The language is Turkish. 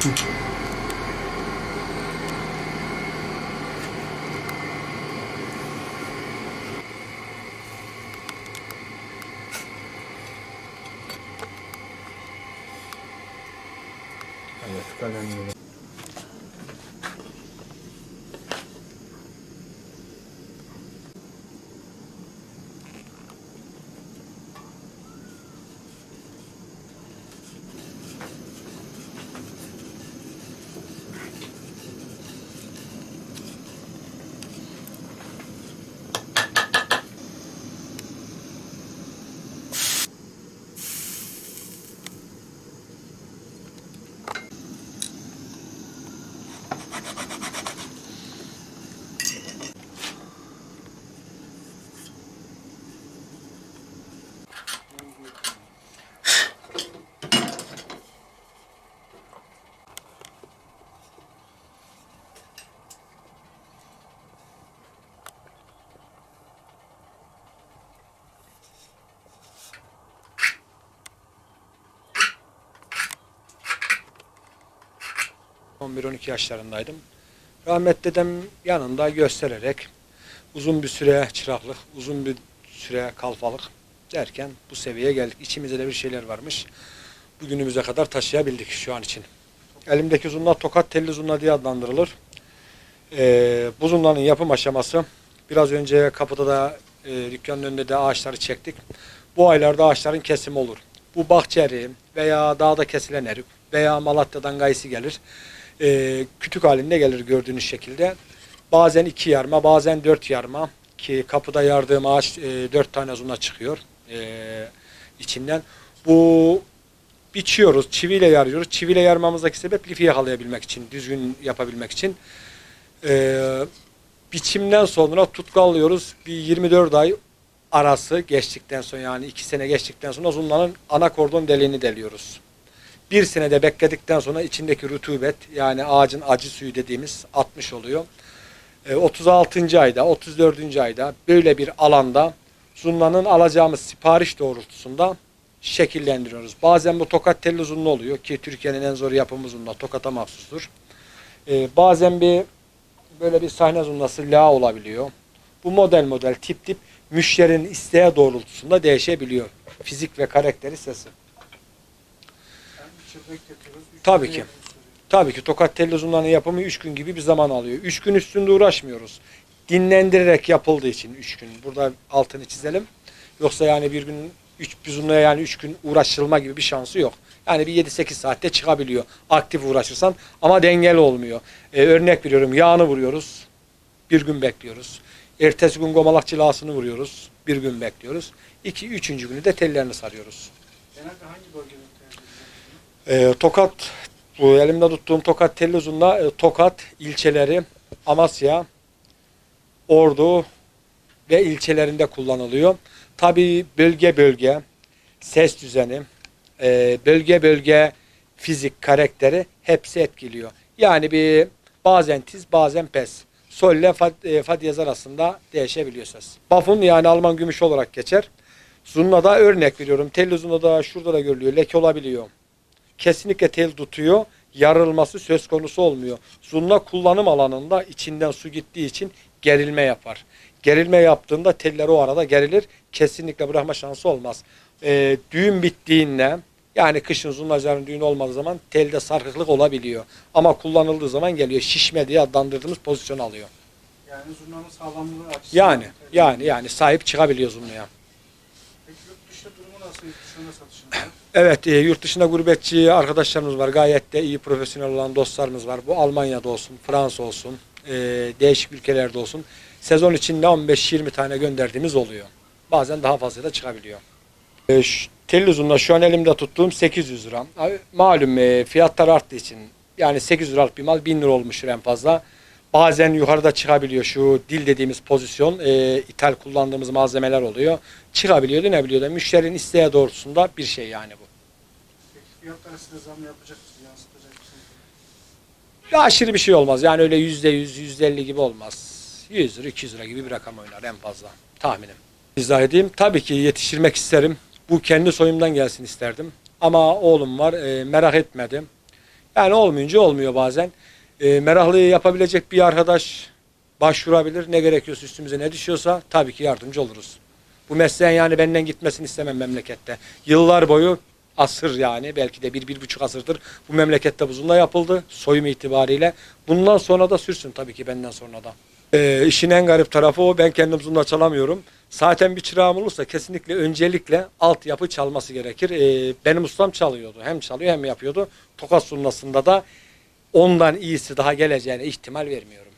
ありがとうございます。...11-12 yaşlarındaydım. Rahmetli dedem yanında göstererek... ...uzun bir süre çıraklık, uzun bir süre kalfalık derken bu seviyeye geldik. İçimizde de bir şeyler varmış. Bugünümüze kadar taşıyabildik şu an için. Elimdeki zurna tokat telli zurna diye adlandırılır. Ee, bu zurnanın yapım aşaması biraz önce kapıda da e, dükkanın önünde de ağaçları çektik. Bu aylarda ağaçların kesimi olur. Bu bahçeri veya dağda kesilen erik veya Malatya'dan gayısı gelir. Ee, kütük halinde gelir gördüğünüz şekilde. Bazen iki yarma, bazen dört yarma ki kapıda yardığım ağaç e, dört tane zurna çıkıyor e, içinden. Bu biçiyoruz, çiviyle yarıyoruz. Çiviyle yarmamızdaki sebep lifi yakalayabilmek için, düzgün yapabilmek için. Ee, biçimden sonra tutkallıyoruz. Bir 24 ay arası geçtikten sonra yani 2 sene geçtikten sonra zurnanın ana kordon deliğini deliyoruz. Bir senede bekledikten sonra içindeki rutubet yani ağacın acı suyu dediğimiz 60 oluyor. Ee, 36. ayda 34. ayda böyle bir alanda zurnanın alacağımız sipariş doğrultusunda şekillendiriyoruz. Bazen bu tokat telli zurna oluyor ki Türkiye'nin en zor yapımı zurna tokata mahsustur. Ee, bazen bir böyle bir sahne zurnası la olabiliyor. Bu model model tip tip müşterinin isteğe doğrultusunda değişebiliyor. Fizik ve karakteri sesi. Tabii ki. Tabii ki tokat telli zurnanın yapımı 3 gün gibi bir zaman alıyor. 3 gün üstünde uğraşmıyoruz. Dinlendirerek yapıldığı için 3 gün. Burada altını çizelim. Yoksa yani bir gün 3 bir zurnaya yani 3 gün uğraşılma gibi bir şansı yok. Yani bir 7-8 saatte çıkabiliyor. Aktif uğraşırsan ama dengeli olmuyor. Ee, örnek veriyorum yağını vuruyoruz. Bir gün bekliyoruz. Ertesi gün gomalak cilasını vuruyoruz. Bir gün bekliyoruz. İki, üçüncü günü de tellerini sarıyoruz. Genelde hangi bölgede Ee, Tokat, bu elimde tuttuğum Tokat telli uzunla e, Tokat ilçeleri, Amasya, Ordu ve ilçelerinde kullanılıyor. Tabii bölge bölge, ses düzeni, e, bölge bölge fizik karakteri hepsi etkiliyor. Yani bir bazen tiz bazen pes. Sol ile fa, e, arasında değişebiliyor ses. Bafun yani Alman gümüş olarak geçer. Zurna'da örnek veriyorum. Telli zurna'da şurada da görülüyor. Leke olabiliyor. Kesinlikle tel tutuyor. Yarılması söz konusu olmuyor. Zurna kullanım alanında içinden su gittiği için gerilme yapar. Gerilme yaptığında teller o arada gerilir. Kesinlikle bırakma şansı olmaz. Ee, düğün bittiğinde yani kışın zurnacıların düğünü olmadığı zaman telde sarkıklık olabiliyor. Ama kullanıldığı zaman geliyor. Şişme diye adlandırdığımız pozisyon alıyor. Yani zurnanın sağlamlığı açısından. Yani yani yani sahip çıkabiliyor zurnaya. Peki yurt dışı durumu nasıl? Yurt dışına satışında? Evet, e, yurt dışında gurbetçi arkadaşlarımız var. Gayet de iyi profesyonel olan dostlarımız var. Bu Almanya'da olsun, Fransa olsun, e, değişik ülkelerde olsun. Sezon içinde 15-20 tane gönderdiğimiz oluyor. Bazen daha fazla da çıkabiliyor. E, şu, tel uzunla şu an elimde tuttuğum 800 lira. Abi, malum e, fiyatlar arttığı için yani 800 liralık bir mal 1000 lira olmuştur en fazla. Bazen yukarıda çıkabiliyor şu dil dediğimiz pozisyon. E, ithal kullandığımız malzemeler oluyor. Çıkabiliyor, dönebiliyor da müşterinin isteğe doğrultusunda bir şey yani bu. Fiyatlara size zam yapacak mısınız? Yansıtacak mısınız? Ya aşırı bir şey olmaz. Yani öyle yüzde yüz, yüzde elli gibi olmaz. 100 lira, 200 lira gibi bir rakam oynar en fazla. Tahminim. İzah edeyim. Tabii ki yetiştirmek isterim. Bu kendi soyumdan gelsin isterdim. Ama oğlum var. e, merak etmedim. Yani olmayınca olmuyor bazen. E, meraklıyı yapabilecek bir arkadaş başvurabilir. Ne gerekiyorsa üstümüze ne düşüyorsa tabii ki yardımcı oluruz. Bu mesleğin yani benden gitmesini istemem memlekette. Yıllar boyu asır yani belki de bir, bir buçuk asırdır bu memlekette bu zurna yapıldı soyum itibariyle. Bundan sonra da sürsün tabii ki benden sonra da. Ee, işin en garip tarafı o ben kendim zurna çalamıyorum. Zaten bir çırağım olursa kesinlikle öncelikle altyapı çalması gerekir. Ee, benim ustam çalıyordu. Hem çalıyor hem yapıyordu. Tokat zurnasında da ondan iyisi daha geleceğine ihtimal vermiyorum.